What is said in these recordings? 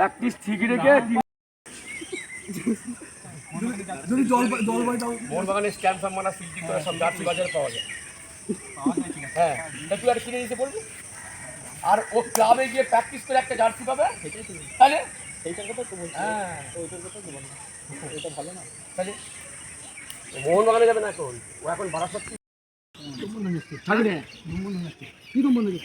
Practice ঠিক রেখে যদি জল তাও মোহনবাগানে স্ট্যাম্প মারা ফিল্ডিং করা সব জার্সি বাজারে পাওয়া যায়। হ্যাঁ তা তুই আর কিনে দিতে বলবি? আর ও ক্লাবে গিয়ে প্র্যাকটিস করে একটা জার্সি পাবে? তাহলে? সেইটার কথা তো বলছি। হ্যাঁ। ওইটার কথা তো বলছি। এটা ভালো না। তাহলে? মোহনবাগানে যাবে না এখন? ও এখন বারাসাত থাকি রে বন্ধ হয়ে যাচ্ছে কি রুম বন্ধ হয়ে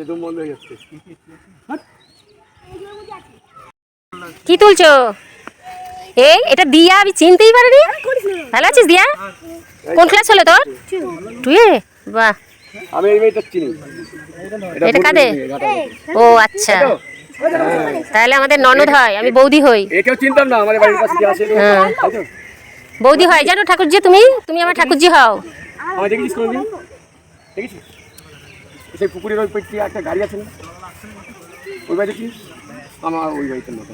একদম বন্ধ হয়ে যাচ্ছে কি তুলছো? এই এটা দিয়া আমি চিনতেই পারিনি। ভালো আছিস দিয়া? কোন ক্লাস হলো তোর? টুয়ে বাহ। আমি এই মেয়েটা চিনি। এটা কাদের? ও আচ্ছা। তাহলে আমাদের ননদ হয় আমি বৌদি হই। একেও চিনতাম না আমাদের বাড়ির পাশে আছে। হ্যাঁ। বৌদি হয় জানো ঠাকুরজি তুমি? তুমি আমার ঠাকুরজি হও। আমায় কোনোদিন? সেই পুকুরের ওই পেটটি একটা গাড়ি আছে না? ওই বাড়ি কি? আমার ওই বাড়িতে মতো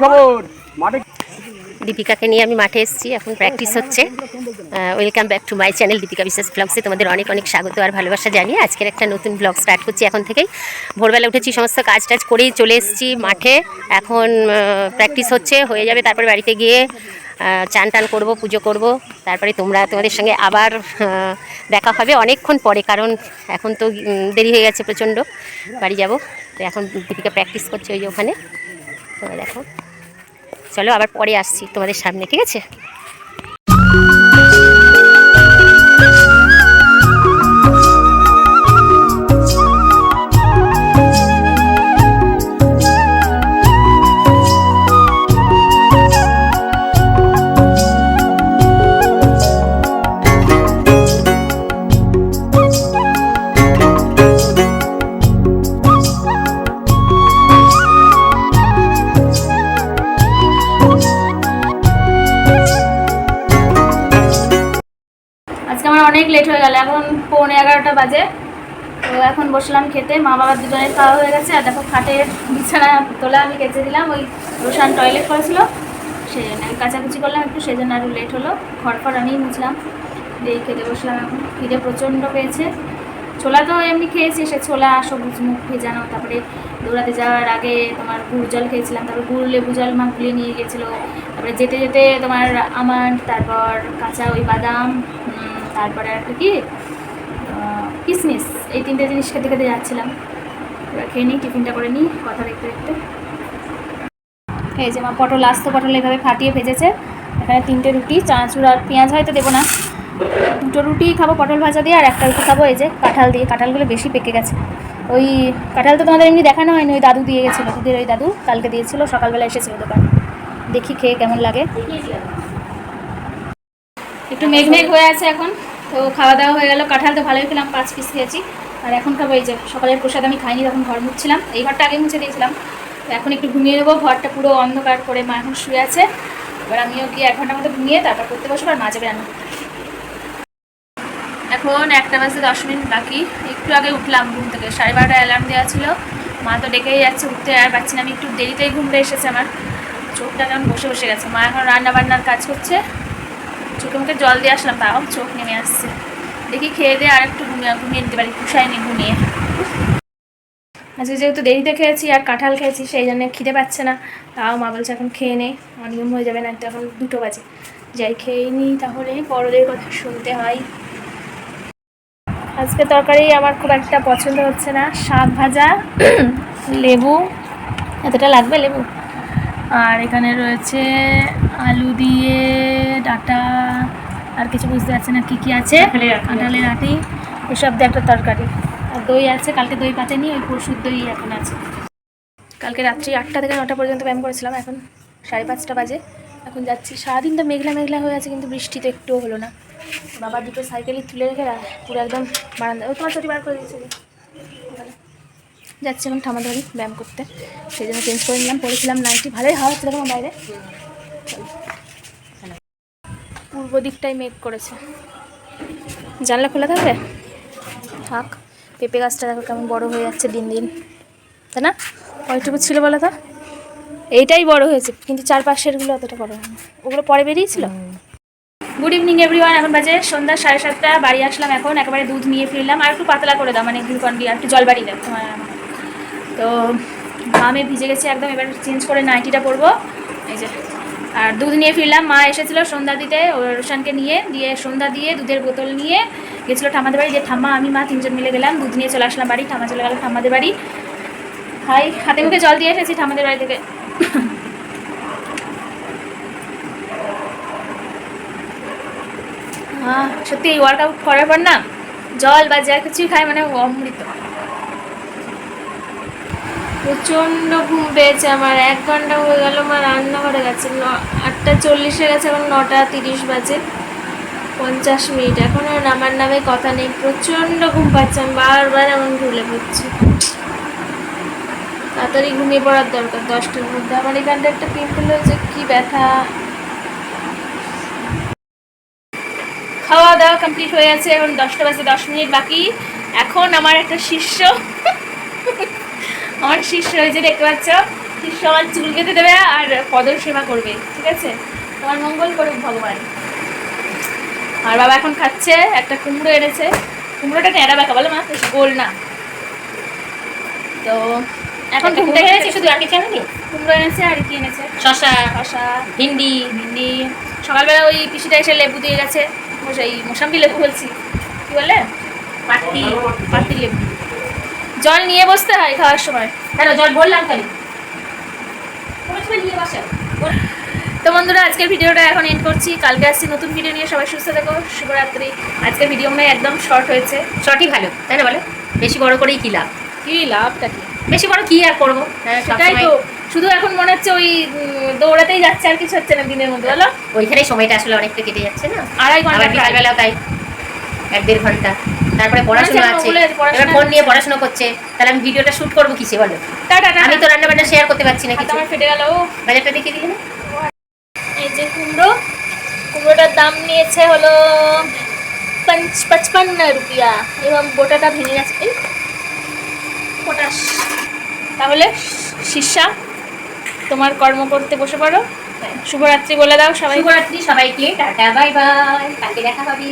খবর? মাঠে দীপিকাকে নিয়ে আমি মাঠে এসেছি, এখন প্র্যাকটিস হচ্ছে। Welcome back to my channel Deepika Biswas ব্লগসে তোমাদের অনেক অনেক স্বাগত আর ভালোবাসা জানিয়ে আজকের একটা নতুন ব্লগ স্টার্ট করছি এখন থেকেই। ভোরবেলা উঠেছি, সমস্ত কাজ টাজ করেই চলে এসেছি মাঠে। এখন প্র্যাকটিস হচ্ছে, হয়ে যাবে, তারপর বাড়িতে গিয়ে চান টান করব, পুজো করব। তারপরে তোমরা তোমাদের সঙ্গে আবার দেখা হবে অনেকক্ষণ পরে, কারণ এখন তো দেরি হয়ে গেছে প্রচণ্ড। বাড়ি যাব। তো এখন দীপিকা প্র্যাকটিস করছে ওই ওখানে। তোমরা দেখো। চলো আবার পরে আসছি তোমাদের সামনে, ঠিক আছে? পৌনে এগারোটা বাজে। তো এখন বসলাম খেতে, মা বাবার দুজনের খাওয়া হয়ে গেছে। আর দেখো খাটের বিছানা তোলা আমি কেচে দিলাম, ওই রোশান টয়লেট করেছিল। সেই জন্য আমি কাচাকুচি করলাম একটু, সেই জন্য আরও লেট হলো। ঘর ফর আমিই মুছলাম। দিয়ে খেতে বসলাম এখন। খিদে প্রচণ্ড পেয়েছে। ছোলা তো এমনি খেয়েছি, সে ছোলা, সবুজ মুখ ভেজানো, তারপরে দৌড়াতে যাওয়ার আগে তোমার গুড় জল খেয়েছিলাম। তারপর গুড়, লেবু জল মা গুলিয়ে নিয়ে গেছিল। তারপরে যেতে যেতে তোমার আমার তারপর কাঁচা ওই বাদাম তারপরে একটা কি? কিশমিশ এই তিনটে জিনিস খেতে খেতে যাচ্ছিলাম। এবার খেয়ে নিই, টিফিনটা করে নিই, কথা দেখতে দেখতে। এই যে মা পটল, আস্ত পটল এভাবে ফাটিয়ে ভেজেছে। এখানে তিনটে রুটি, চানাচুর আর পেঁয়াজ হয়তো দেবো না। দুটো রুটি খাব পটল ভাজা দিয়ে, আর একটা রুটি খাব এই যে কাঁঠাল দিয়ে। কাঁঠালগুলো বেশি পেকে গেছে। ওই কাঁঠাল তো তোমাদের এমনি দেখানো হয়নি, ওই দাদু দিয়ে গেছিল, দুধের ওই দাদু কালকে দিয়েছিল, সকালবেলা এসেছিল দোকান। দেখি খেয়ে কেমন লাগে। একটু মেঘ মেঘ হয়ে আছে এখন। তো খাওয়া দাওয়া হয়ে গেল, কাঁঠাল তো ভালোই খেলাম, পাঁচ পিস খেয়েছি। আর এখন খাব এই যে, সকালের প্রসাদ আমি খাইনি, তখন ঘর মুছছিলাম। এই ঘরটা আগে মুছে দিয়েছিলাম। এখন একটু ঘুমিয়ে নেব, ঘরটা পুরো অন্ধকার করে মা এখন শুয়ে আছে। এবার আমিও গিয়ে এক ঘণ্টার মতো ঘুমিয়ে তারপর করতে বসবো আর মা যাবে রান্না এখন একটা বাজে দশ মিনিট বাকি। একটু আগে উঠলাম ঘুম থেকে, সাড়ে বারোটা অ্যালার্ম দেওয়া ছিল। মা তো ডেকেই যাচ্ছে, উঠতে আর পারছি না। আমি একটু দেরিতেই ঘুমটা এসেছে আমার। চোখটা কেমন বসে বসে গেছে। মা এখন রান্না বান্নার কাজ করছে। চোখে মুখে জল দিয়ে আসলাম তাও চোখ নেমে আসছে। দেখি খেয়ে দিয়ে আর একটু ঘুমিয়ে ঘুমিয়ে নিতে পারি কুষায়নি ঘুমিয়ে। আজকে যেহেতু দেরিতে খেয়েছি আর কাঁঠাল খেয়েছি, সেই জন্য খিদে পাচ্ছে না। তাও মা বলছে এখন খেয়ে নেই অনিয়ম হয়ে যাবে না এখন দুটো বাজে। যাই খেয়ে নিই তাহলে, বড়দের কথা শুনতে হয়। আজকে তরকারি আমার খুব একটা পছন্দ হচ্ছে না। শাক ভাজা, লেবু, এতটা লাগবে লেবু? আর এখানে রয়েছে আলু দিয়ে ডাটা আর কিছু বুঝতে পারছি না কী কী আছে। কাঁঠালের আটি। এসব দিয়ে একটা তরকারি। আর দই আছে কালকে দই পাতেনি ওই পরশুর দই এখন আছে। কালকে রাত্রি আটটা থেকে নটা পর্যন্ত ব্যায়াম করেছিলাম এখন সাড়ে পাঁচটা বাজে। এখন যাচ্ছি। সারাদিন তো মেঘলা মেঘলা হয়ে আছে কিন্তু বৃষ্টি তো একটুও হলো না। বাবা দুটো সাইকেলই তুলে রেখে পুরো একদম বারান্দা ও তোমার ছুটি বার করে দিয়েছে। যাচ্ছি এখন ঠামার ধরি ব্যায়াম করতে। সেই জন্য চেঞ্জ করে নিলাম পড়েছিলাম নাইটি ভালোই হাওয়া আমার বাইরে। পূর্ব দিকটাই মেঘ করেছে। জানলা খোলা থাকবে? থাক, পেঁপে গাছটা দেখো কেমন বড় হয়ে যাচ্ছে দিন দিন। তাই না? কয়টুকু ছিল বলো তো? এইটাই বড় হয়েছে, কিন্তু চারপাশেরগুলো অতটা বড় হয়নি। ওগুলো পরে বেরিয়েছিল? গুড ইভিনিং এভরিওয়ান এখন বাজে সন্ধ্যা সাড়ে সাতটা, বাড়ি আসলাম এখন, একেবারে দুধ নিয়ে ফিরলাম। আর একটু পাতলা করে দাও মানে গ্লুকন ডি আর একটু জল বাড়ি দাও তোমার আমাকে। তো ঘামে ভিজে গেছে একদম, এবার চেঞ্জ করে নাইটিটা পরবো। এই যে আর দুধ নিয়ে ফিরলাম, মা এসেছিল সন্ধ্যা দিতে রোশানকে নিয়ে, দিয়ে সন্ধ্যা দিয়ে দুধের বোতল নিয়ে গেছিল ঠাম্মাদের বাড়ি, যে ঠাম্মা, আমি, মা তিনজন মিলে গেলাম, দুধ নিয়ে চলে আসলাম বাড়ি, ঠাম্মা চলে গেল ঠাম্মাদের বাড়ি। হাই, হাতে মুখে জল দিয়ে এসেছি ঠাম্মাদের বাড়ি থেকে। সত্যি, এই ওয়ার্কআউট করার পর না, জল বা যা কিছুই খায় মানে অমৃত। প্রচণ্ড ঘুম পেয়েছে আমার। এক ঘণ্টা হয়ে গেল আমার রান্নাঘরে গেছে। ন- আটটা চল্লিশে গেছে, এখন নটা তিরিশ বাজে, পঞ্চাশ মিনিট। এখন আমার নামে কথা নেই। প্রচণ্ড ঘুম পাচ্ছে, আমি বারবার এমন ঢুলে পড়ছি। তাড়াতাড়ি ঘুমিয়ে পড়ার দরকার দশটার মধ্যে আমার এখানটা একটা পিম্পল হয়েছে, কি ব্যথা। খাওয়া দাওয়া কমপ্লিট হয়ে গেছে, এখন দশটা বাজে, দশ মিনিট বাকি। এখন আমার একটা শিষ্য। আমার শিষ্য হয়েছে দেখতে পাচ্ছ? শিষ্য আমার চুল কেটে দেবে আর পদর সেবা করবে ঠিক আছে? তোমার মঙ্গল করুক ভগবান। আর বাবা এখন খাচ্ছে একটা কুমড়ো এনেছে। কুমড়োটা টেরা বাঁকা বলো মা গোল না। তো এখন এখন কুমড়ো এনেছি শুধু আর কিছু আনেনি কুমড়ো এনেছে আর কি এনেছে? শশা শশা ভিন্ডি। ভিন্ডি। সকালবেলা ওই পিসিটা এসে লেবু দিয়ে গেছে। এই মোসাম্বি লেবু বলছি। কি বলে পাতি পাতি লেবু। জল নিয়ে বসতে হয় খাওয়ার সময়। কেন? জল বললাম খালি নিয়ে বসে তো বন্ধুরা আজকের ভিডিওটা এখন এন্ড করছি। কালকে আসছি নতুন ভিডিও নিয়ে। সবাই সুস্থ থেকো শুভরাত্রি। আজকের ভিডিও মনে একদম শর্ট হয়েছে। শর্টই ভালো তাই না বলো? বেশি বড় করেই কি লাভ? কি লাভটা কি? বেশি বড় কি আর করব? হ্যাঁ সেটাই তো। শুধু এখন মনে হচ্ছে ওই দৌড়াতেই যাচ্ছে আর কিছু হচ্ছে না দিনের মধ্যে বলো? ওইখানে সময়টা আসলে অনেকটা কেটে যাচ্ছে না? আড়াই ঘণ্টা তাই। এক দেড় ঘণ্টা। তারপরে পড়াশোনা আমার আছে। এবার ফোন নিয়ে পড়াশোনা করছে। তাহলে আমি ভিডিওটা শুট করব কিসে বলো? আমি তো রান্না বান্না শেয়ার করতে পারছি না কিছু। আমার ফেটে গেল বাজারটা দেখিয়ে দিলে না? এই যে কুমড়ো। কুমড়োটার দাম নিয়েছে হলো পঞ্চ পঁচপান্ন রুপিয়া। এবং গোটাটা ভেঙে গেছে। পটাশ। তাহলে শিষ্যা তোমার কর্ম করতে বসে পড়ো। শুভরাত্রি বলে দাও সবাই শুভরাত্রি সবাইকে। টাটা বাই বাই। কালকে দেখা হবে।